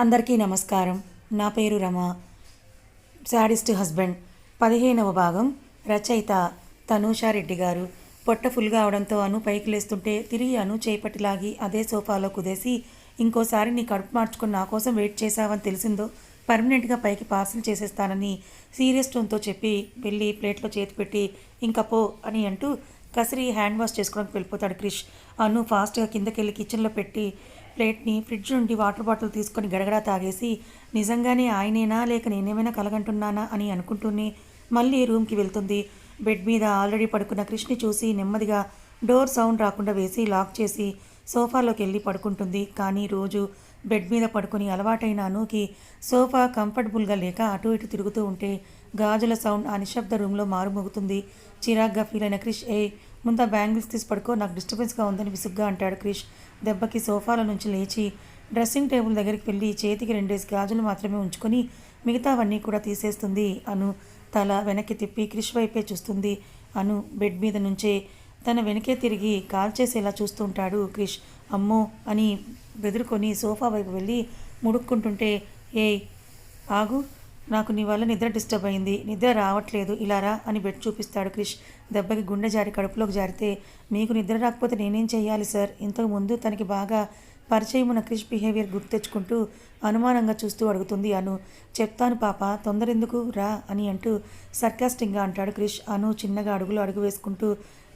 అందరికీ నమస్కారం. నా పేరు రమ. Sadist husband. పదిహేనవ భాగం. రచయిత తనూషారెడ్డి గారు. పొట్ట ఫుల్ కావడంతో అను పైకి లేస్తుంటే తిరిగి అను చేపట్టి లాగి అదే సోఫాలో కుదేసి ఇంకోసారి నీ కడుపు మార్చుకుని నా కోసం వెయిట్ చేశావని తెలిసిందో పర్మనెంట్గా పైకి పార్సల్ చేసేస్తానని సీరియస్ టోన్తో చెప్పి వెళ్ళి ప్లేట్లో చేతి పెట్టి ఇంకా పో అని అంటూ కసిరి హ్యాండ్ వాష్ చేసుకోవడానికి వెళ్ళిపోతాడు క్రిష్. అను ఫాస్ట్గా కిందకెళ్ళి కిచెన్లో పెట్టి ప్లేట్ని ఫ్రిడ్జ్ నుండి వాటర్ బాటిల్ తీసుకొని గడగడా తాగేసి నిజంగానే ఆయనేనా? లేక నేనేమైనా కలగంటున్నానా? అని అనుకుంటూనే మళ్ళీ రూమ్కి వెళ్తుంది. బెడ్ మీద ఆల్రెడీ పడుకున్న క్రిష్ని చూసి నెమ్మదిగా డోర్ సౌండ్ రాకుండా వేసి లాక్ చేసి సోఫాలోకి వెళ్ళి పడుకుంటుంది. కానీ రోజు బెడ్ మీద పడుకుని అలవాటైన అనుకి సోఫా కంఫర్టబుల్గా లేక అటు ఇటు తిరుగుతూ ఉంటే గాజుల సౌండ్ ఆ నిశ్శబ్ద రూమ్లో మారుమోగుతుంది. చిరాగ్గా ఫీల్ అయిన క్రిష్ ఏ ముందు బ్యాంగిల్స్ తీసి పడుకో నాకు డిస్టర్బెన్స్గా ఉందని విసుగ్గా అంటాడు క్రిష్ దెబ్బకి సోఫాల నుంచి లేచి డ్రెస్సింగ్ టేబుల్ దగ్గరికి వెళ్ళి చేతికి రెండేసి గాజులు మాత్రమే ఉంచుకొని మిగతావన్నీ కూడా తీసేస్తుంది. అను తల వెనక్కి తిప్పి క్రిష్ వైపే చూస్తుంది. అను బెడ్ మీద నుంచే తన వెనకే తిరిగి కాల్ చేసేలా చూస్తుంటాడు క్రిష్. అమ్మో అని బెదురుకొని సోఫా వైపు వెళ్ళి ముడుక్కుంటుంటే ఏయ్ ఆగు. నాకు నీ వల్ల నిద్ర డిస్టర్బ్ అయింది. నిద్ర రావట్లేదు. ఇలా రా అని బెడ్ చూపిస్తాడు క్రిష్. దెబ్బకి గుండె జారి కడుపులోకి జారితే మీకు నిద్ర రాకపోతే నేనేం చేయాలి సార్? ఇంతకు ముందు తనకి బాగా పరిచయం ఉన్న క్రిష్ బిహేవియర్ గుర్తు తెచ్చుకుంటూ అనుమానంగా చూస్తూ అడుగుతుంది అను. చెప్తాను పాప తొందర ఎందుకు రా అని అంటూ సర్కాస్టింగ్గా అంటాడు క్రిష్. అను చిన్నగా అడుగులు అడుగు వేసుకుంటూ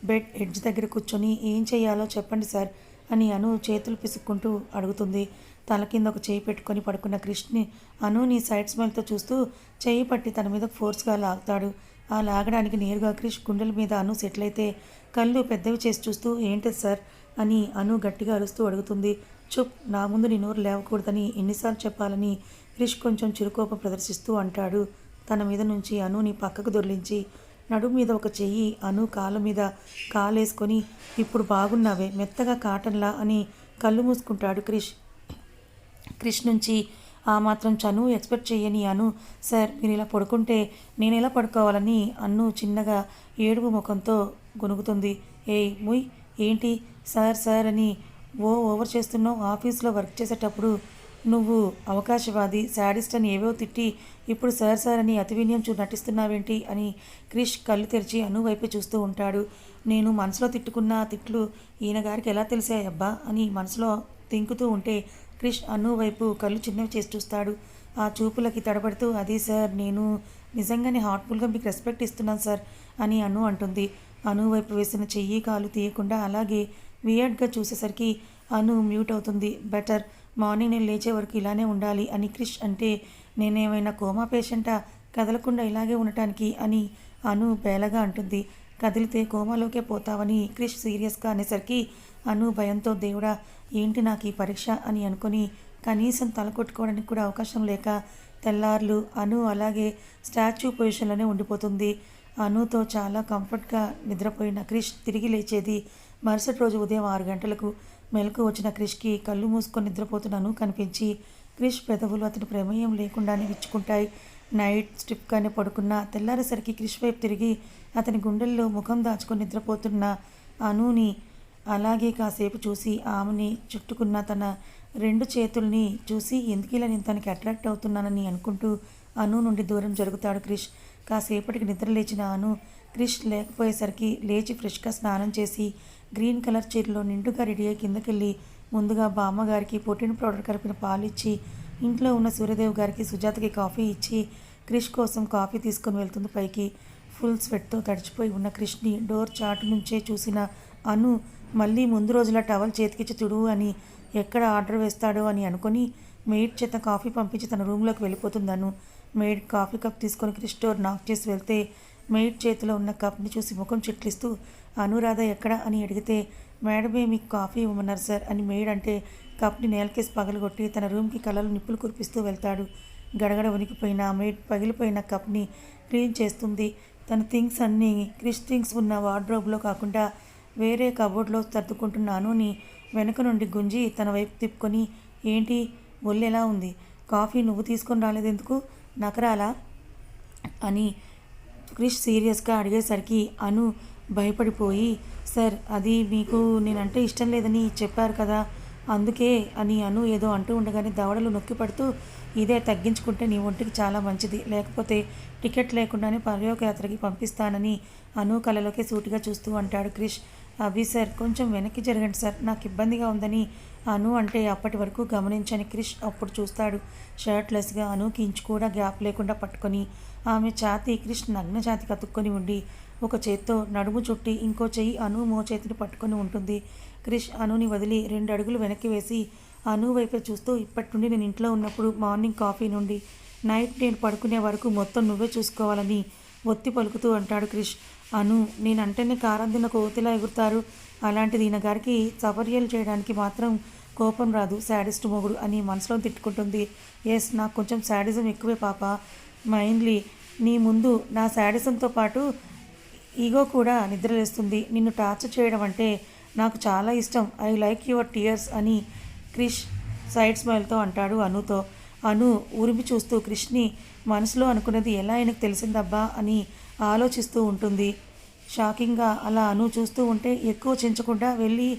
బెడ్ ఎడ్జ్ దగ్గర కూర్చొని ఏం చేయాలో చెప్పండి సార్ అని అను చేతులు పిసుక్కుంటూ అడుగుతుంది. తల కింద ఒక చేయి పెట్టుకొని పడుకున్న క్రిష్ని అను నీ సైడ్ స్మెల్తో చూస్తూ చేయి పట్టి తన మీద ఫోర్స్గా లాగుతాడు. ఆ లాగడానికి నేరుగా క్రిష్ గుండెల మీద అను సెటిల్ అయితే కళ్ళు పెద్దవి చేసి చూస్తూ ఏంటి సార్? అని అను గట్టిగా అరుస్తూ అడుగుతుంది. చుప్ నా ముందు నీ నోరు లేవకూడదని ఎన్నిసార్లు చెప్పాలని క్రిష్ కొంచెం చిరుకోపం ప్రదర్శిస్తూ అంటాడు. తన మీద నుంచి అనుని పక్కకు దొర్లించి నడుము మీద ఒక చెయ్యి అను కాళ్ళ మీద కాలేసుకొని ఇప్పుడు బాగున్నావే మెత్తగా కాటన్లా అని కళ్ళు మూసుకుంటాడు క్రిష్. క్రిష్ నుంచి ఆ మాత్రం చను ఎక్స్పెక్ట్ చేయని అను. సార్ మీరు ఇలా పడుకుంటే నేను ఎలా పడుకోవాలని? అన్ను చిన్నగా ఏడుపు ముఖంతో గొనుగుతుంది ఏయ్ ముయ్ ఏంటి? సార్ సార్ అని ఓ ఓవర్ చేస్తున్నావు. ఆఫీస్లో వర్క్ చేసేటప్పుడు నువ్వు అవకాశవాది శాడిస్ట్ అని ఏవో తిట్టి ఇప్పుడు సార్ సార్ అని అతివినయం చూ నటిస్తున్నావేంటి? అని క్రిష్ కళ్ళు తెరిచి అను వైపు చూస్తూ ఉంటాడు. నేను మనసులో తిట్టుకున్న తిట్లు ఈయన గారికి ఎలా తెలిసాయబ్బా? అని మనసులో తింకుతూ ఉంటే క్రిష్ అను వైపు కళ్ళు చిన్నవి చేసి చూస్తాడు. ఆ చూపులకి తడబడుతూ అది సార్ నేను నిజంగానే హార్ట్ఫుల్గా మీకు రెస్పెక్ట్ ఇస్తున్నాను సార్ అని అను అంటుంది. అను వైపు వేసిన చెయ్యి కాలు తీయకుండా అలాగే వియర్డ్గా చూసేసరికి అను మ్యూట్ అవుతుంది. బెటర్ మార్నింగ్ నేను లేచే వరకు ఇలానే ఉండాలి అని క్రిష్ అంటే నేనేమైనా కోమా పేషెంటా? కదలకుండా ఇలాగే ఉండటానికి అని అను బేలగా అంటుంది. కదిలితే కోమాలోకే పోతావని క్రిష్ సీరియస్గా అనేసరికి అను భయంతో దేవుడా ఏంటి నాకు ఈ పరీక్ష అని అనుకుని కనీసం తల కొట్టుకోవడానికి కూడా అవకాశం లేక తెల్లార్లు అను అలాగే స్టాచ్యూ పొజిషన్లోనే ఉండిపోతుంది. అనుతో చాలా కంఫర్ట్గా నిద్రపోయిన క్రిష్ తిరిగి లేచేది మరుసటి రోజు ఉదయం ఆరు గంటలకు. మెలకు వచ్చిన క్రిష్కి కళ్ళు మూసుకొని నిద్రపోతున్న అను కనిపించి క్రిష్ పెదవులు అతని ప్రమేయం లేకుండానే విచ్చుకుంటాయి. నైట్ స్ట్రిప్గానే పడుకున్న తెల్లారేసరికి క్రిష్ వైపు తిరిగి అతని గుండెల్లో ముఖం దాచుకొని నిద్రపోతున్న అనుని అలాగే కాసేపు చూసి ఆమెని చుట్టుకున్న తన రెండు చేతుల్ని చూసి ఎందుకు ఇలా నేను తనకి అట్రాక్ట్ అవుతున్నానని అనుకుంటూ అను నుండి దూరం జరుగుతాడు క్రిష్. కాసేపటికి నిద్ర లేచిన అను క్రిష్ లేకపోయేసరికి లేచి ఫ్రెష్గా స్నానం చేసి గ్రీన్ కలర్ చీరలో నిండుగా రెడీ అయ్యి కిందకెళ్ళి ముందుగా బామ్మగారికి ప్రోటీన్ పౌడర్ కలిపిన పాలు ఇచ్చి ఇంట్లో ఉన్న సూర్యదేవ్ గారికి సుజాతకి కాఫీ ఇచ్చి క్రిష్ కోసం కాఫీ తీసుకొని వెళ్తుంది పైకి. ఫుల్ స్వెట్తో తడిచిపోయి ఉన్న క్రిష్ని డోర్ చాటు నుంచే చూసిన అను మళ్ళీ ముందు రోజుల టవల్ చేతికిచ్చి తుడు అని ఎక్కడ ఆర్డర్ వేస్తాడో అని అనుకొని మెయిడ్ చేత కాఫీ పంపించి తన రూమ్లోకి వెళ్ళిపోతుందను. అను మెయిడ్ కాఫీ కప్ తీసుకొని క్రిస్టోర్ నాక్ చేసి వెళ్తే మెయిడ్ చేతిలో ఉన్న కప్ని చూసి ముఖం చిట్లిస్తూ అనురాధ ఎక్కడ? అని అడిగితే మేడమే మీకు కాఫీ ఇవ్వమన్నారు సార్ అని మెయిడ్ అంటే కప్ని నేలకేసి పగలగొట్టి తన రూమ్కి కలలు నిప్పులు కురిపిస్తూ వెళ్తాడు. గడగడ ఉనికిపోయిన మేడ్ మెయిడ్ పగిలిపోయిన కప్ని క్లీన్ చేస్తుంది. తన థింగ్స్ అన్నీ క్రిష్ థింగ్స్ ఉన్న వార్డ్రోబ్లో కాకుండా వేరే కబోర్డ్లో సర్దుకుంటున్నాను. నీ వెనుక నుండి గుంజి తన వైపు తిప్పుకొని ఏంటి? ఒళ్ళెలా ఉంది? కాఫీ నువ్వు తీసుకొని రాలేదెందుకు? నకరాలా? అని క్రిష్ సీరియస్గా అడిగేసరికి అను భయపడిపోయి సార్ అది మీకు నేనంటే ఇష్టం లేదని చెప్పారు కదా అందుకే అని అను ఏదో అంటూ ఉండగానే దవడలు నొక్కి పడుతూ ఇదే తగ్గించుకుంటే నీ ఒంటికి చాలా మంచిది. లేకపోతే టికెట్ లేకుండానే పర్యోగయాత్రకి పంపిస్తానని అను కలలోకి సూటిగా చూస్తూ అంటాడు క్రిష్. అవి సార్ కొంచెం వెనక్కి జరగండి సార్. నాకు ఇబ్బందిగా ఉందని అను అంటే అప్పటి వరకు గమనించని క్రిష్ అప్పుడు చూస్తాడు. షర్ట్లెస్గా అనుకి ఇంచు కూడా గ్యాప్ లేకుండా పట్టుకొని ఆమె ఛాతి క్రిష్ నగ్న ఛాతి కతుక్కొని ఉండి ఒక చేత్తో నడుము చుట్టి ఇంకో చెయ్యి అను మో చేతిని పట్టుకొని ఉంటుంది. క్రిష్ అనుని వదిలి రెండు అడుగులు వెనక్కి వేసి అను వైపే చూస్తూ ఇప్పటి నుండి నేను ఇంట్లో ఉన్నప్పుడు మార్నింగ్ కాఫీ నుండి నైట్ నేను పడుకునే వరకు మొత్తం నువ్వే చూసుకోవాలని ఒత్తి పలుకుతూ అంటాడు క్రిష్. అను నేనంటేనే కారందిన కోతిలా ఎగురుతారు. అలాంటిది ఈయన గారికి సపర్యలు చేయడానికి మాత్రం కోపం రాదు. శాడిస్ట్ మొగుడు అని మనసులో తిట్టుకుంటుంది. ఎస్ నాకు కొంచెం శాడిజం ఎక్కువే పాప. మైండ్లీ నీ ముందు నా శాడిజంతో పాటు ఈగో కూడా నిద్రలేస్తుంది. నిన్ను టార్చర్ చేయడం అంటే నాకు చాలా ఇష్టం. ఐ లైక్ యువర్ టీయర్స్ అని క్రిష్ సైడ్ స్మైల్తో అంటాడు అనుతో. అను ఉరిమి చూస్తూ క్రిష్ని మనసులో అనుకున్నది ఎలా ఆయనకు తెలిసిందబ్బా అని ఆలోచిస్తూ ఉంటుంది. షాకింగ్గా అలా అను చూస్తూ ఉంటే ఎక్కువ చించకుండా వెళ్ళి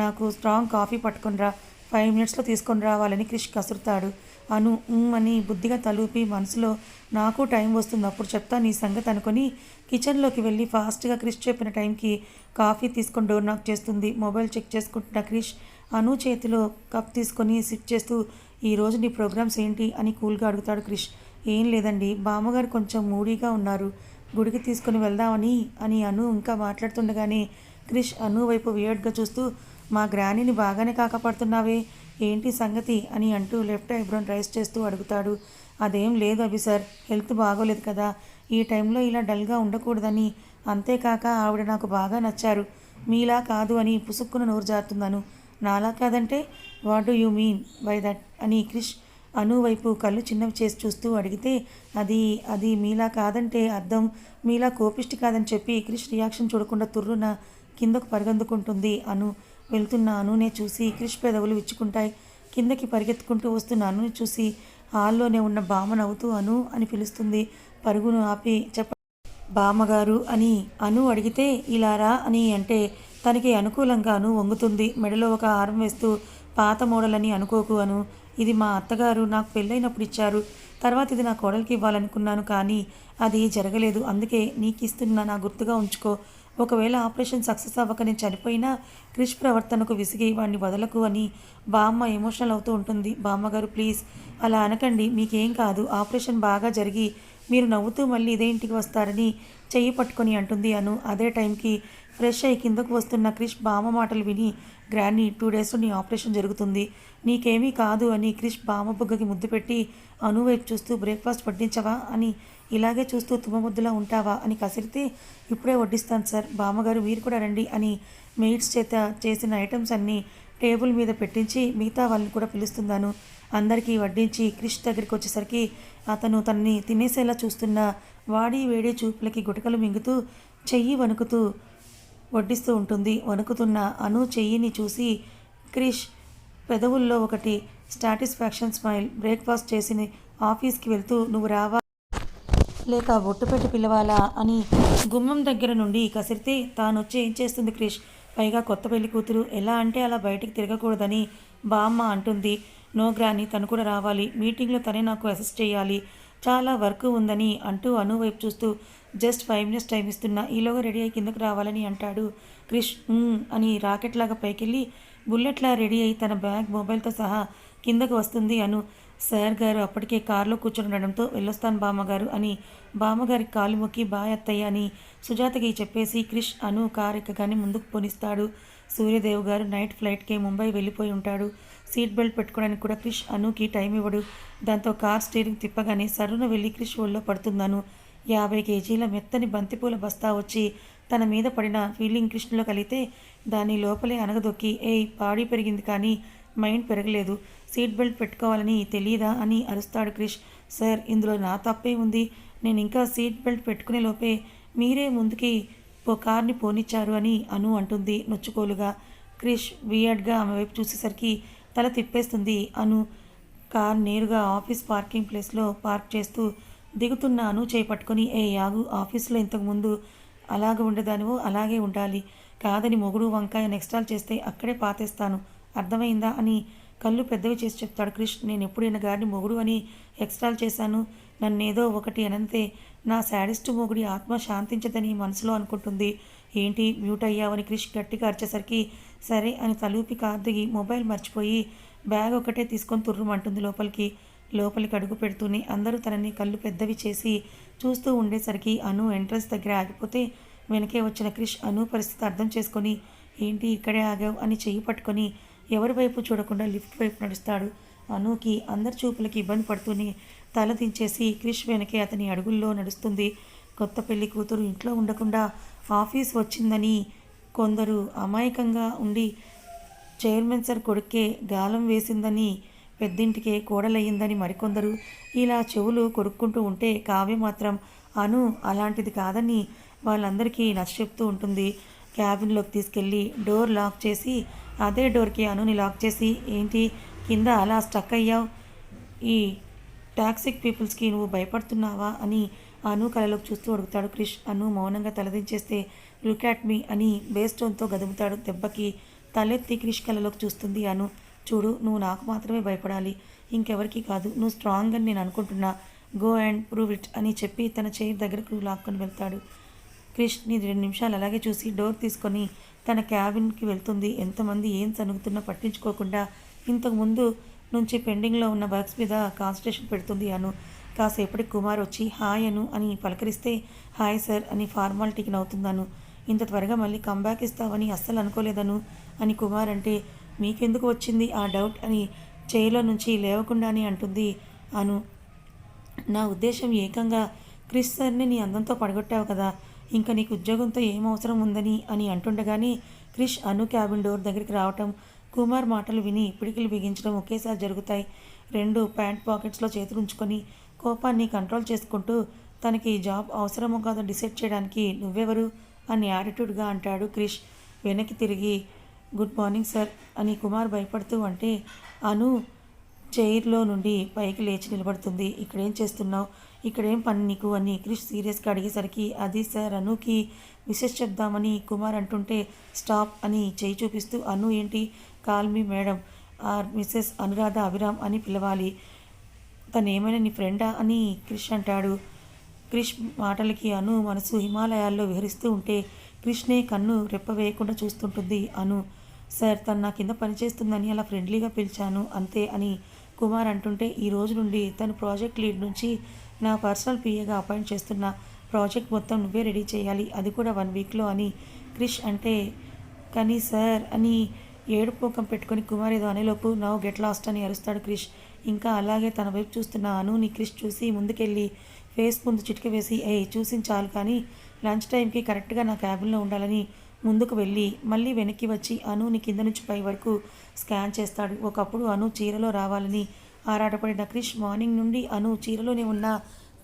నాకు స్ట్రాంగ్ కాఫీ పట్టుకునిరా ఫైవ్ మినిట్స్లో తీసుకొని రావాలని క్రిష్ కసురుతాడు. అను అని బుద్ధిగా తలూపి మనసులో నాకు టైం వస్తుంది అప్పుడు చెప్తా నీ సంగతి అనుకొని కిచెన్లోకి వెళ్ళి ఫాస్ట్గా క్రిష్ చెప్పిన టైంకి కాఫీ తీసుకొని డోర్ నాక్ చేస్తుంది. మొబైల్ చెక్ చేసుకుంటున్న క్రిష్ అను చేతిలో కప్ తీసుకొని సిప్ చేస్తూ ఈరోజు నీ ప్రోగ్రామ్స్ ఏంటి అని కూల్గా అడుగుతాడు క్రిష్. ఏం లేదండి బామ్మగారు కొంచెం మూడీగా ఉన్నారు. గుడికి తీసుకుని వెళ్దామని అని అను ఇంకా మాట్లాడుతుండగానే క్రిష్ అను వైపు వియర్డ్గా చూస్తూ మా గ్రానీని బాగానే కాకపడుతున్నావే ఏంటి సంగతి అని అంటూ లెఫ్ట్ ఐబ్రోన్ రైస్ చేస్తూ అడుగుతాడు. అదేం లేదు అభి సార్ హెల్త్ బాగోలేదు కదా ఈ టైంలో ఇలా డల్గా ఉండకూడదని. అంతేకాక ఆవిడ నాకు బాగా నచ్చారు. మీలా కాదు అని పుసుక్కున నోరు జారుతున్నాను నాలా కాదంటే what do you mean by that అని క్రిష్ అను వైపు కళ్ళు చిన్నవి చేసి చూస్తూ అడిగితే అది అది మీలా కాదంటే అర్థం మీలా కోపిష్టి కాదని చెప్పి క్రిష్ రియాక్షన్ చూడకుండా తుర్రున కిందకు పరిగెందుకుంటుంది అను వెళ్తున్న అనునే చూసి క్రిష్ పెదవులు విచ్చుకుంటాయి. కిందకి పరిగెత్తుకుంటూ వస్తున్న అనుని చూసి హాల్లోనే ఉన్న బామ్మ నవ్వుతూ అను అని పిలుస్తుంది. పరుగును ఆపి చెప్ప బామ్మగారు అని అను అడిగితే ఇలా రా అని అంటే తనకి అనుకూలంగాను వంగుతుంది. మెడలో ఒక హారం వేస్తూ పాత మోడలని అనుకోకు అను. ఇది మా అత్తగారు నాకు పెళ్ళైనప్పుడు ఇచ్చారు. తర్వాత ఇది నా కోడలికి ఇవ్వాలనుకున్నాను కానీ అది జరగలేదు. అందుకే నీకు ఇస్తున్న నా గుర్తుగా ఉంచుకో. ఒకవేళ ఆపరేషన్ సక్సెస్ అవ్వక నేను చనిపోయినా క్రిష్ ప్రవర్తనకు విసిగి వాడిని వదలకు అని బామ్మ ఎమోషనల్ అవుతూ ఉంటుంది. బామ్మగారు ప్లీజ్. అలా అనకండి. మీకేం కాదు. ఆపరేషన్ బాగా జరిగి మీరు నవ్వుతూ మళ్ళీ ఇదే ఇంటికి వస్తారని చెయ్యి పట్టుకొని అంటుంది అను. అదే టైంకి ఫ్రెష్ అయ్యి కిందకు వస్తున్న క్రిష్ బామ్మ మాటలు విని గ్రాండ్ టూ డేస్లో నీ ఆపరేషన్ జరుగుతుంది. నీకేమీ కాదు అని క్రిష్ బామ్మ బుగ్గకి ముద్దు పెట్టి అను వైపు చూస్తూ బ్రేక్ఫాస్ట్ వడ్డించవా? అని ఇలాగే చూస్తూ తుమ్మముద్దులా ఉంటావా? అని కసిరితే ఇప్పుడే వడ్డిస్తాను సార్. బామ్మగారు మీరు కూడా రండి అని మెయిడ్స్ చేత చేసిన ఐటమ్స్ అన్నీ టేబుల్ మీద పెట్టించి మిగతా వాళ్ళని కూడా పిలుస్తున్నాను. అందరికీ వడ్డించి క్రిష్ దగ్గరికి వచ్చేసరికి అతను తనని తినేసేలా చూస్తున్న వాడి వేడి చూపులకి గుటకలు మింగుతూ చెయ్యి వణుకుతూ వడ్డిస్తూ ఉంటుంది. వణుకుతున్న అను చెయ్యిని చూసి క్రిష్ పెదవుల్లో ఒకటి సాటిస్ఫాక్షన్ స్మైల్. బ్రేక్ఫాస్ట్ చేసి ఆఫీస్కి వెళ్తూ నువ్వు రావా? లేక బొట్టు పెట్టి పిలవాలా? అని గుమ్మం దగ్గర నుండి కసిరితే తాను వచ్చి ఏం చేస్తుంది క్రిష్? పైగా కొత్త పెళ్ళి కూతురు. ఎలా అంటే అలా బయటికి తిరగకూడదని బామ్మ అంటుంది. నో గ్రాని తను కూడా రావాలి. మీటింగ్లో తనే నాకు అసిస్ట్ చేయాలి. చాలా వర్క్ ఉందని అంటూ అను వైపు చూస్తూ జస్ట్ ఫైవ్ మినిట్స్ టైం ఇస్తున్నా ఈలోగా రెడీ అయ్యి కిందకు రావాలని అంటాడు. క్రిష్ అని రాకెట్ లాగా పైకెళ్ళి బుల్లెట్లా రెడీ అయి తన బ్యాగ్ మొబైల్తో సహా కిందకు వస్తుంది అను. సార్ గారు అప్పటికే కారులో కూర్చొని ఉండడంతో వెళ్ళొస్తాను బామ్మగారు అని బామ్మగారికి కాలు మొక్కి బాయ్ అత్తయ్య అని సుజాతకి చెప్పేసి క్రిష్ అను కారు ఎక్కగానే ముందుకు పోనిస్తాడు. సూర్యదేవ్ గారు నైట్ ఫ్లైట్కి ముంబై వెళ్ళిపోయి ఉంటాడు. సీట్ బెల్ట్ పెట్టుకోవడానికి కూడా క్రిష్ అనుకి టైం ఇవ్వడు. దాంతో కార్ స్టీరింగ్ తిప్పగానే సరున వెళ్ళి క్రిష్ ఒళ్ళో పడుతున్నాను యాభై కేజీల మెత్తని బంతిపూల బస్తా వచ్చి తన మీద పడిన ఫీలింగ్ కృష్ణలో కలిగితే దాన్ని లోపలే అనగదొక్కి ఏయ్ బాడీ పెరిగింది కానీ మైండ్ పెరగలేదు. సీట్ బెల్ట్ పెట్టుకోవాలని తెలియదా అని అరుస్తాడు క్రిష్. సార్ ఇందులో నా తప్పే ఉంది. నేను ఇంకా సీట్ బెల్ట్ పెట్టుకునే లోపే మీరే ముందుకి ఓ కార్ని పోనిచ్చారు అని అను అంటుంది నొచ్చుకోలుగా. క్రిష్ వియర్డ్గా ఆమె వైపు చూసేసరికి తల తిప్పేస్తుంది అను. కార్ నేరుగా ఆఫీస్ పార్కింగ్ ప్లేస్లో పార్క్ చేస్తూ దిగుతున్నాను చేపట్టుకుని చేయి పట్టుకొని ఏ యాగు ఆఫీస్లో ఇంతకుముందు అలాగ ఉండేదానివో అలాగే ఉండాలి. కాదని మొగుడు వంకాయ నెక్స్టాల్ చేస్తే అక్కడే పాతేస్తాను. అర్థమైందా? అని కళ్ళు పెద్దవి చేసి చెప్తాడు క్రిష్. నేను ఎప్పుడైనా గారిని మొగుడు అని ఎక్స్ట్రాల్ చేశాను. నన్నేదో ఒకటి అనంతే. నా శాడిస్ట్ మొగుడి ఆత్మ శాంతించదని మనసులో అనుకుంటుంది. ఏంటి? మ్యూట్ అయ్యావని క్రిష్ గట్టిగా అరిచేసరికి సరే అని తలూపి కార్ దిగి మొబైల్ మర్చిపోయి బ్యాగ్ ఒకటే తీసుకొని తుర్రుమంటుంది లోపలికి. లోపలికి అడుగు పెడుతూనే అందరూ తనని కళ్ళు పెద్దవి చేసి చూస్తూ ఉండేసరికి అను ఎంట్రన్స్ దగ్గర ఆగిపోతే వెనకే వచ్చిన క్రిష్ అను పరిస్థితి అర్థం చేసుకొని ఏంటి ఇక్కడే ఆగావు? అని చెయ్యి పట్టుకొని ఎవరి వైపు చూడకుండా లిఫ్ట్ వైపు నడుస్తాడు? అనుకి అందరి చూపులకి ఇబ్బంది పడుతూనే తల దించేసి క్రిష్ వెనకే అతని అడుగుల్లో నడుస్తుంది. కొత్త పెళ్ళి కూతురు ఇంట్లో ఉండకుండా ఆఫీస్ వచ్చిందని కొందరు అమాయకంగా ఉండి చైర్మన్ సార్ కొడుకే గాలం వేసిందని పెద్దింటికే కోడలయ్యిందని మరికొందరు. ఇలా చెవులు కొరుక్కుంటూ ఉంటే కావ్య మాత్రం అను అలాంటిది కాదని వాళ్ళందరికీ నచ్చ చెప్తూ ఉంటుంది. క్యాబిన్లోకి తీసుకెళ్ళి డోర్ లాక్ చేసి అదే డోర్కి అనుని లాక్ చేసి ఏంటి కింద అలా స్టక్ అయ్యావు? ఈ టాక్సిక్ పీపుల్స్కి నువ్వు భయపడుతున్నావా? అని అను కళలోకి చూస్తూ అడుగుతాడు క్రిష్. అను మౌనంగా తలదించేస్తే లుక్ అట్ మీ అని బేస్టోన్తో గదుముతాడు దెబ్బకి. తలెత్తి క్రిష్ కళలోకి చూస్తుంది అను. చూడు నువ్వు నాకు మాత్రమే భయపడాలి. ఇంకెవరికి కాదు. నువ్వు స్ట్రాంగ్ అని నేను అనుకుంటున్నా. గో అండ్ ప్రూవ్ ఇట్ అని చెప్పి తన చైర్ దగ్గరకు లాక్కొని వెళ్తాడు. క్రిష్ నీ రెండు నిమిషాలు అలాగే చూసి డోర్ తీసుకొని తన క్యాబిన్కి వెళ్తుంది. ఎంతమంది ఏం సనుగుతున్నా పట్టించుకోకుండా ఇంతకుముందు నుంచి పెండింగ్లో ఉన్న వర్క్స్ మీద కాన్సన్ట్రేషన్ పెడుతుంది అను. కాసేపటికి కుమార్ వచ్చి హాయ్ అను అని పలకరిస్తే హాయ్ సార్ అని ఫార్మాలిటీకి నవ్వుతున్నాను ఇంత త్వరగా మళ్ళీ కంబ్యాక్ ఇస్తావని అస్సలు అనుకోలేదను అని కుమార్ అంటే మీకెందుకు వచ్చింది ఆ డౌట్ అని చేయిలో నుంచి లేవకుండానే అంటుంది అను. నా ఉద్దేశం ఏకంగా క్రిస్ సార్ని నీ అందంతో పడగొట్టావు కదా. ఇంకా నీకు ఉద్యోగంతో ఏం అవసరం ఉందని అని అంటుండగానే క్రిష్ అను క్యాబిన్ డోర్ దగ్గరికి రావటం కుమార్ మాటలు విని పిడికిలు బిగించడం ఒకేసారి జరుగుతాయి. రెండు ప్యాంట్ పాకెట్స్లో చేతులుంచుకొని కోపాన్ని కంట్రోల్ చేసుకుంటూ తనకి జాబ్ అవసరమో కాదో డిసైడ్ చేయడానికి నువ్వెవరు అని యాటిట్యూడ్గా అంటాడు క్రిష్. వెనక్కి తిరిగి గుడ్ మార్నింగ్ సార్ అని కుమార్ భయపడుతూ అంటే అను చైర్లో నుండి పైకి లేచి నిలబడుతుంది. ఇక్కడేం చేస్తున్నావు? ఇక్కడేం పని నీకు? అని క్రిష్ సీరియస్గా అడిగేసరికి అది సార్ అనుకి మిసెస్ చెప్దామని కుమార్ అంటుంటే స్టాప్ అని చేయి చూపిస్తూ అను ఏంటి? Call me madam. Or Mrs Anuradha Abhiram అని పిలవాలి. తను ఏమైనా నీ ఫ్రెండా? అని క్రిష్ అంటాడు. క్రిష్ మాటలకి అను మనసు హిమాలయాల్లో విహరిస్తూ ఉంటే క్రిష్నే కన్ను రెప్పవేయకుండా చూస్తుంటుంది. అను సార్ తను నా కింద పనిచేస్తుందని అలా ఫ్రెండ్లీగా పిలిచాను అంతే అని కుమార్ అంటుంటే ఈ రోజు నుండి తను ప్రాజెక్ట్ లీడ్ నుంచి నా పర్సనల్ పిఏగా అపాయింట్ చేస్తున్న ప్రాజెక్ట్ మొత్తం నువ్వే రెడీ చేయాలి. అది కూడా వన్ వీక్లో అని క్రిష్ అంటే కానీ సార్ అని ఏడుపోకం పెట్టుకుని పెట్టుకొని కుమార్ ఏదో అనేలోపు నవ్ గెట్ లాస్ట్ అని అరుస్తాడు క్రిష్. ఇంకా అలాగే తన వైపు చూస్తున్న అనుని క్రిష్ చూసి ముందుకెళ్ళి ఫేస్ ముందు చిటిక వేసి ఏ చూసించాలి కానీ లంచ్ టైంకి కరెక్ట్గా నా క్యాబిన్లో ఉండాలని ముందుకు వెళ్ళి మళ్ళీ వెనక్కి వచ్చి అనుని కింద నుంచి పై వరకు స్కాన్ చేస్తాడు. ఒకప్పుడు అను చీరలో రావాలని ఆరాటపడిన క్రిష్ మార్నింగ్ నుండి అను చీరలోనే ఉన్న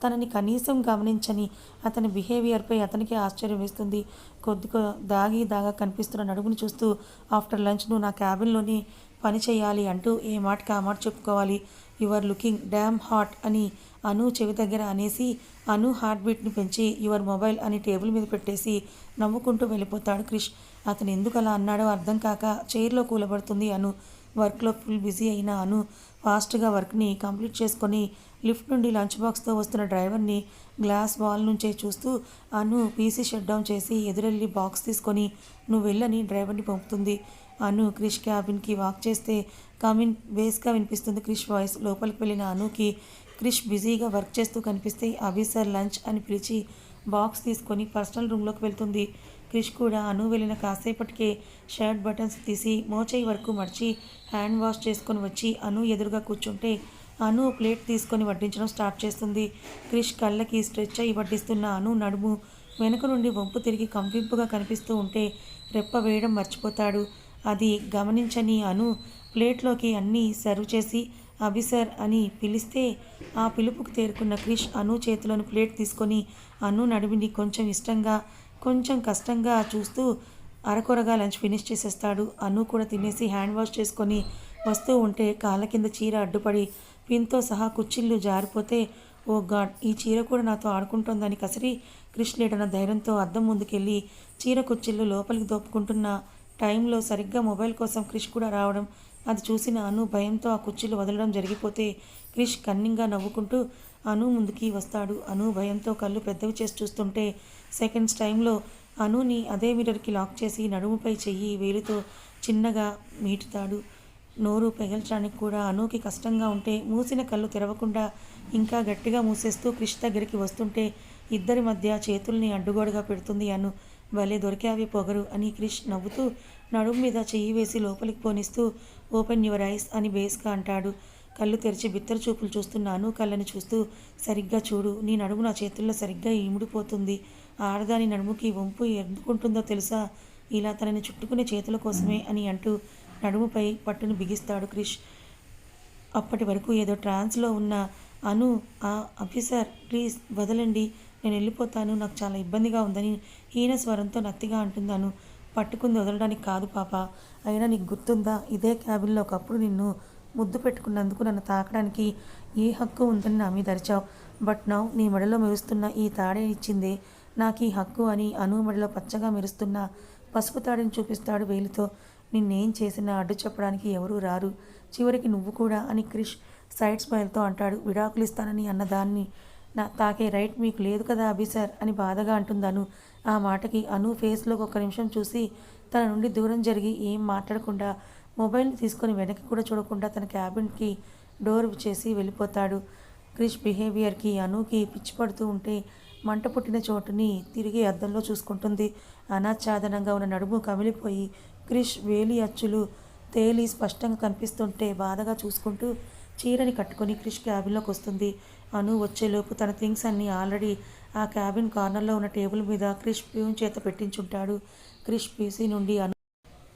తనని కనీసం గమనించని అతని బిహేవియర్పై అతనికి ఆశ్చర్యం వేస్తుంది. కొద్దిగా దాగి దాగా కనిపిస్తున్న నడుముని చూస్తూ ఆఫ్టర్ లంచ్ నువ్వు నా క్యాబిన్లోని పని చేయాలి అంటూ ఏ మాటకి ఆ మాట చెప్పుకోవాలి. యువర్ లుకింగ్ డ్యామ్ హాట్ అని అను చెవి దగ్గర అనేసి అను హార్ట్ బీట్ని పెంచి యువర్ మొబైల్ అని టేబుల్ మీద పెట్టేసి నవ్వుకుంటూ వెళ్ళిపోతాడు క్రిష్. అతను ఎందుకు అలా అన్నాడో అర్థం కాక చైర్లో కూలబడుతుంది అను. వర్క్లో ఫుల్ బిజీ అయిన అను ఫాస్ట్గా వర్క్ని కంప్లీట్ చేసుకొని లిఫ్ట్ నుండి లంచ్ బాక్స్తో వస్తున్న డ్రైవర్ని గ్లాస్ వాల్ నుంచే చూస్తూ అను పీసీ షట్ డౌన్ చేసి ఎదురెళ్ళి బాక్స్ తీసుకొని నువ్వు వెళ్ళని డ్రైవర్ని పంపుతుంది. అను క్రిష్ క్యాబిన్కి వాక్ చేస్తే కమిన్ బేస్గా వినిపిస్తుంది క్రిష్ వాయిస్. లోపలికి వెళ్ళిన అనుకి క్రిష్ బిజీగా వర్క్ చేస్తూ కనిపిస్తే అభి సార్ లంచ్ అని పిలిచి బాక్స్ తీసుకొని పర్సనల్ రూమ్లోకి వెళ్తుంది. క్రిష్ కూడా అను వెళ్ళిన కాసేపటికే షర్ట్ బటన్స్ తీసి మోచేయి వరకు మడిచి హ్యాండ్ వాష్ చేసుకొని వచ్చి అను ఎదురుగా కూర్చుంటే అను ప్లేట్ తీసుకొని వడ్డించడం స్టార్ట్ చేస్తుంది. క్రిష్ కళ్ళకి స్ట్రెచ్ అయ్యి వడ్డిస్తున్న అను నడుము వెనుక నుండి వంపు తిరిగి కంపింపుగా కనిపిస్తూ ఉంటే రెప్ప వేయడం మర్చిపోతాడు. అది గమనించని అను ప్లేట్లోకి అన్నీ సర్వ్ చేసి అభిసర్ అని పిలిస్తే ఆ పిలుపుకు తేరుకున్న క్రిష్ అను చేతిలోని ప్లేట్ తీసుకొని అను నడిమిని కొంచెం ఇష్టంగా కొంచెం కష్టంగా చూస్తూ అరకొరగా లంచ్ ఫినిష్ చేసేస్తాడు. అను కూడా తినేసి హ్యాండ్ వాష్ చేసుకొని వస్తూ ఉంటే కాళ్ళ కింద చీర అడ్డుపడి పిన్తో సహా కుచ్చిళ్ళు జారిపోతే ఓ గాడ్ ఈ చీర కూడా నాతో ఆడుకుంటోందని కసిరి క్రిష్ లేడన్న ధైర్యంతో అద్దం ముందుకెళ్ళి చీర కుచ్చిళ్ళు లోపలికి దోపుకుంటున్న టైంలో సరిగ్గా మొబైల్ కోసం క్రిష్ కూడా రావడం అది చూసిన అను భయంతో ఆ కుర్చీలు వదలడం జరిగిపోతే క్రిష్ కన్నింగా నవ్వుకుంటూ అను ముందుకి వస్తాడు. అను భయంతో కళ్ళు పెద్దవి చేసి చూస్తుంటే సెకండ్స్ టైంలో అనుని అదే మిర్రర్కి లాక్ చేసి నడుముపై చెయ్యి వేలితో చిన్నగా మీటుతాడు. నోరు పెగల్చడానికి కూడా అనుకి కష్టంగా ఉంటే మూసిన కళ్ళు తెరవకుండా ఇంకా గట్టిగా మూసేస్తూ క్రిష్ దగ్గరికి వస్తుంటే ఇద్దరి మధ్య చేతుల్ని అడ్డుగోడగా పెడుతుంది అను. భలే దొరికావి పొగరు అని క్రిష్ నవ్వుతూ నడుము మీద చెయ్యి వేసి లోపలికి పోనిస్తూ ఓపెన్ యువర్ ఐస్ అని బేస్గా అంటాడు. కళ్ళు తెరిచి బిత్తర చూపులు చూస్తున్నాను. కళ్ళని చూస్తూ సరిగ్గా చూడు నీ నడుము నా చేతుల్లో సరిగ్గా ఇముడిపోతుంది. ఆడదాని నడుముకి వంపు ఎందుకుంటుందో తెలుసా? ఇలా తనని చుట్టుకునే చేతుల కోసమే అని అంటూ నడుముపై పట్టును బిగిస్తాడు క్రిష్. అప్పటి వరకు ఏదో ట్రాన్స్లో ఉన్న అను ఆ ఆఫీసర్ ప్లీజ్ వదలండి. నేను వెళ్ళిపోతాను నాకు చాలా ఇబ్బందిగా ఉందని హీన స్వరంతో నత్తిగా అంటున్నాను. పట్టుకుంది వదలడానికి కాదు పాప. అయినా నీకు గుర్తుందా? ఇదే క్యాబిన్లో ఒకప్పుడు నిన్ను ముద్దు పెట్టుకున్నందుకు నన్ను తాకడానికి ఏ హక్కు ఉందని నా మీద అరిచావు. బట్ నౌ నీ మెడలో మెరుస్తున్న ఈ తాడే ఇచ్చిందే. నాకు ఈ హక్కు అని అను మెడలో పచ్చగా మెరుస్తున్న పసుపు తాడిని చూపిస్తాడు వేలితో. నిన్నేం చేసినా అడ్డు చెప్పడానికి ఎవరూ రారు. చివరికి నువ్వు కూడా అని క్రిష్ సైడ్ స్మైల్తో అంటాడు. విడాకులు ఇస్తానని అన్నదాన్ని నా తాకే రైట్ మీకు లేదు కదా అభి సార్ అని బాధగా అంటుందను ఆ మాటకి అను ఫేస్లోకి ఒక నిమిషం చూసి తన నుండి దూరం జరిగి ఏం మాట్లాడకుండా మొబైల్ని తీసుకొని వెనక్కి కూడా చూడకుండా తన క్యాబిన్కి డోర్ చేసి వెళ్ళిపోతాడు. క్రిష్ బిహేవియర్కి అనుకి పిచ్చి పడుతూ ఉంటే మంట పుట్టిన చోటుని తిరిగి అద్దంలో చూసుకుంటుంది. అనాచ్ఛాదనంగా ఉన్న నడుము కమిలిపోయి క్రిష్ వేలి అచ్చులు తేలి స్పష్టంగా కనిపిస్తుంటే బాధగా చూసుకుంటూ చీరని కట్టుకొని క్రిష్ క్యాబిన్లోకి వస్తుంది. అను వచ్చేలోపు తన థింగ్స్ అన్నీ ఆల్రెడీ ఆ క్యాబిన్ కార్నర్లో ఉన్న టేబుల్ మీద క్రిష్ ప్యూన్ చేత పెట్టించుంటాడు. క్రిష్ పీసీ నుండి అను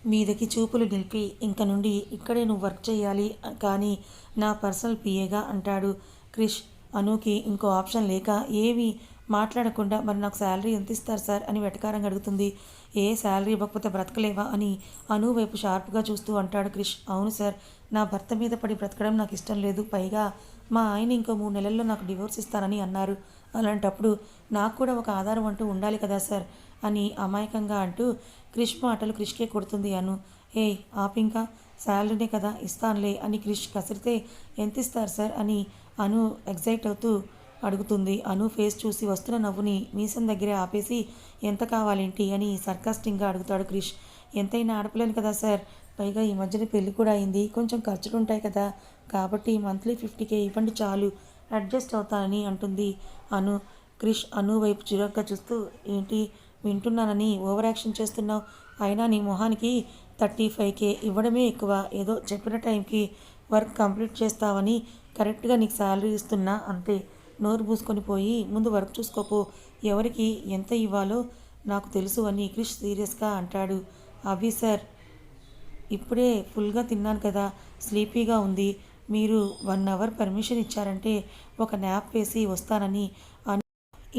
మీదకి చూపులు నిలిపి ఇంక నుండి ఇక్కడే నువ్వు వర్క్ చేయాలి కానీ నా పర్సనల్ పిఏగా అంటాడు క్రిష్. అనుకి ఇంకో ఆప్షన్ లేక ఏవి మాట్లాడకుండా మరి నాకు శాలరీ ఎంత ఇస్తారు సార్? అని వెటకారంగా అడుగుతుంది. ఏ శాలరీ ఇవ్వకపోతే బ్రతకలేవా అని అను వైపు షార్ప్గా చూస్తూ అంటాడు క్రిష్. అవును సార్ నా భర్త మీద పడి బ్రతకడం నాకు ఇష్టం లేదు. పైగా మా ఆయన ఇంకో మూడు నెలల్లో నాకు డివోర్స్ ఇస్తానని అన్నారు. అలాంటప్పుడు నాకు కూడా ఒక ఆధారం అంటూ ఉండాలి కదా సార్ అని అమాయకంగా అంటూ క్రిష్ మాటలు క్రిష్కే కొడుతుంది అను. ఏ ఆపింకా శాలరీనే కదా ఇస్తానులే అని క్రిష్ కసిరితే ఎంత ఇస్తారు సార్? అని అను ఎగ్జైట్ అవుతూ అడుగుతుంది. అను ఫేస్ చూసి వస్తున్న నవ్వుని మీసం దగ్గరే ఆపేసి ఎంత కావాలేంటి? అని సర్కాస్టింగ్గా అడుగుతాడు క్రిష్. ఎంతైనా ఆడపిల్లని కదా సార్. పైగా ఈ మధ్యన పెళ్ళి కూడా అయింది. కొంచెం ఖర్చులు ఉంటాయి కదా. కాబట్టి మంత్లీ ఫిఫ్టీకే ఇవ్వండి చాలు. అడ్జస్ట్ అవుతానని అంటుంది అను. క్రిష్ అను వైపు చిరాగ్గా చూస్తూ ఏంటి? వింటున్నానని ఓవర్ యాక్షన్ చేస్తున్నావు? అయినా నీ మొహానికి థర్టీ ఫైవ్కే ఇవ్వడమే ఎక్కువ. ఏదో చెప్పిన టైంకి వర్క్ కంప్లీట్ చేస్తావని కరెక్ట్గా నీకు శాలరీ ఇస్తున్నా అంతే. నోరు పూసుకొని పోయి ముందు వర్క్ చూసుకోపో. ఎవరికి ఎంత ఇవ్వాలో నాకు తెలుసు అని క్రిష్ సీరియస్గా అంటాడు. అభి సార్ ఇప్పుడే ఫుల్గా తిన్నాను కదా. స్లీపీగా ఉంది. మీరు వన్ అవర్ పర్మిషన్ ఇచ్చారంటే ఒక న్యాప్ వేసి వస్తానని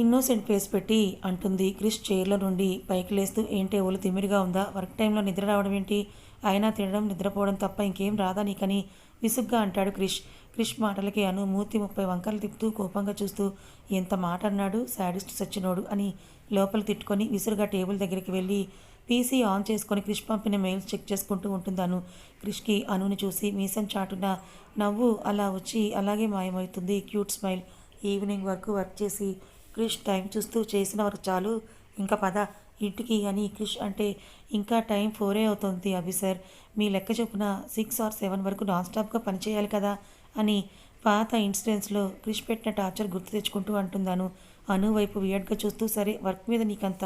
ఇన్నోసెంట్ ఫేస్ పెట్టి అంటుంది క్రిష్ చైర్లో నుండి పైకి లేస్తూ ఏంటే ఒళ్ళు తిమ్మిరిగా ఉందా? వర్క్ టైంలో నిద్ర రావడం ఏంటి? అయినా తినడం నిద్రపోవడం తప్ప ఇంకేం రాదా నీకని? విసుగ్గా అంటాడు క్రిష్. క్రిష్ మాటలకి అను మూర్తి ముప్పై వంకలు తిప్పుతూ కోపంగా చూస్తూ ఎంత మాట అన్నాడు శాడిస్ట్ సచ్చినోడు అని లోపల తిట్టుకొని విసురుగా టేబుల్ దగ్గరికి వెళ్ళి పీసీ ఆన్ చేసుకొని క్రిష్ పంపిన మెయిల్స్ చెక్ చేసుకుంటూ ఉంటుందాను. క్రిష్కి అనుని చూసి మీసం చాటున నవ్వు అలా వచ్చి అలాగే మాయమవుతుంది క్యూట్ స్మైల్. ఈవినింగ్ వరకు వర్క్ చేసి క్రిష్ టైం చూస్తూ చేసిన వరకు చాలు. ఇంకా పద ఇంటికి అని క్రిష్ అంటే ఇంకా టైం ఫోరే అవుతుంది అభి సార్. మీ లెక్క చొప్పున సిక్స్ ఆర్ సెవెన్ వరకు నాన్ స్టాప్గా పనిచేయాలి కదా. అని పాత ఇన్సిడెంట్స్లో క్రిష్ పెట్టిన టార్చర్ గుర్తు తెచ్చుకుంటూ అంటున్నాను అను వైపు వియడ్గా చూస్తూ సరే వర్క్ మీద నీకంత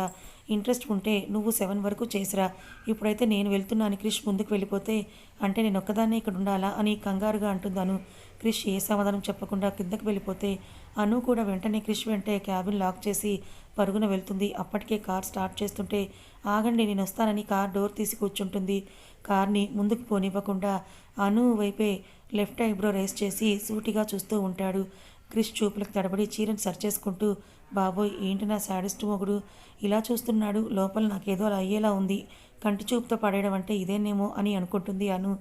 ఇంట్రెస్ట్ ఉంటే నువ్వు సెవెన్ వరకు చేసిరా. ఇప్పుడైతే నేను వెళ్తున్నాను క్రిష్ ముందుకు వెళ్ళిపోతే అంటే నేను ఒక్కదాన్నే ఇక్కడ ఉండాలా అని కంగారుగా అంటున్నాను క్రిష్ ఏ సమాధానం చెప్పకుండా కిందకు వెళ్ళిపోతే అను కూడా వెంటనే క్రిష్ వెంటే క్యాబిన్ లాక్ చేసి పరుగున వెళ్తుంది. అప్పటికే కార్ స్టార్ట్ చేస్తుంటే ఆగండి నేను వస్తానని కార్ డోర్ తీసి కూర్చుంటుంది. కార్ని ముందుకు పోనివ్వకుండా అను వైపే లెఫ్ట్ ఐబ్రో రేస్ చేసి సూటిగా చూస్తూ ఉంటాడు. క్రిష్ చూపులకు తడబడి చీరను సరిచేసుకుంటూ బాబోయ్ ఏంటి నా శాడిస్ట్ మొగుడు? ఇలా చూస్తున్నాడు లోపల నాకేదో అలా అయ్యేలా ఉంది. కంటి చూపుతో పడేయడం అంటే ఇదేనేమో అని అనుకుంటుంది అను.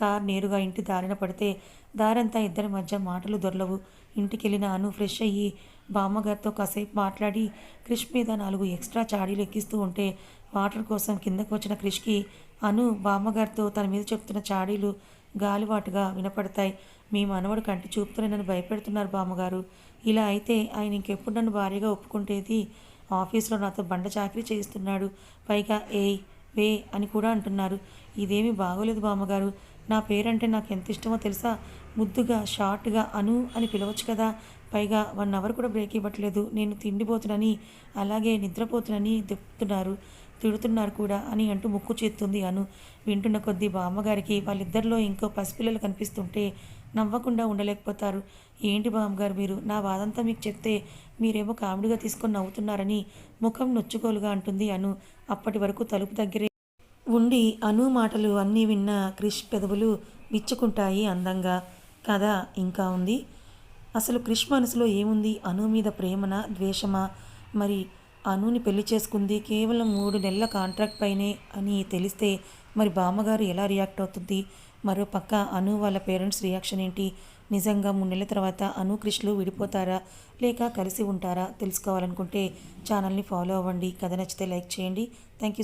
కార్ నేరుగా ఇంటి దారిన పడితే దారంతా ఇద్దరి మధ్య మాటలు దొరలవు. ఇంటికెళ్ళిన అను ఫ్రెష్ అయ్యి బామ్మగారితో కాసేపు మాట్లాడి క్రిష్ మీద నాలుగు ఎక్స్ట్రా చాడీలు ఎక్కిస్తూ ఉంటే వాటర్ కోసం కిందకు వచ్చిన క్రిష్కి అను బామ్మగారితో తన మీద చెప్తున్న చాడీలు గాలివాటుగా వినపడతాయి. మీ మనవడు కంటి చూపుతూనే నన్ను భయపెడుతున్నారు బామ్మగారు. ఇలా అయితే ఆయన ఇంకెప్పుడు నన్ను భార్యగా ఒప్పుకుంటేది? ఆఫీస్లో నాతో బండ చాకరీ చేయిస్తున్నాడు. పైగా ఏయ్ వే అని కూడా అంటున్నారు. ఇదేమీ బాగోలేదు బామ్మగారు. నా పేరంటే నాకు ఎంత ఇష్టమో తెలుసా? ముద్దుగా షార్ట్గా అను అని పిలవచ్చు కదా? పైగా వన్ అవర్ కూడా బ్రేక్ ఇవ్వట్లేదు. నేను తిండిపోతునని అలాగే నిద్రపోతునని చెప్తున్నారు. తిడుతున్నారు కూడా అని అంటూ ముక్కు చేస్తుంది అను. వింటున్న కొద్దీ బామ్మగారికి వాళ్ళిద్దరిలో ఇంకో పసిపిల్లలు కనిపిస్తుంటే నవ్వకుండా ఉండలేకపోతారు. ఏంటి బామ్మగారు మీరు? నా బాధంతా మీకు చెప్తే మీరేమో కామెడీగా తీసుకొని నవ్వుతున్నారని ముఖం నొచ్చుకోలుగా అంటుంది అను. అప్పటి వరకు తలుపు దగ్గరే ఉండి అను మాటలు అన్నీ విన్న క్రిష్ పెదవులు విచ్చుకుంటాయి అందంగా. కథ ఇంకా ఉంది. అసలు క్రిష్ మనసులో ఏముంది? అను మీద ప్రేమనా? ద్వేషమా? మరి అనుని పెళ్ళి చేసుకుంది. కేవలం మూడు నెలల కాంట్రాక్ట్ పైనే అని తెలిస్తే మరి బామ్మగారు ఎలా రియాక్ట్ అవుతుంది? మరో పక్క అను వాళ్ళ పేరెంట్స్ రియాక్షన్ ఏంటి? నిజంగా మూడు నెలల తర్వాత అను క్రిష్లు విడిపోతారా? లేక కలిసి ఉంటారా? తెలుసుకోవాలనుకుంటే ఛానల్ని ఫాలో అవ్వండి. కథ నచ్చితే లైక్ చేయండి.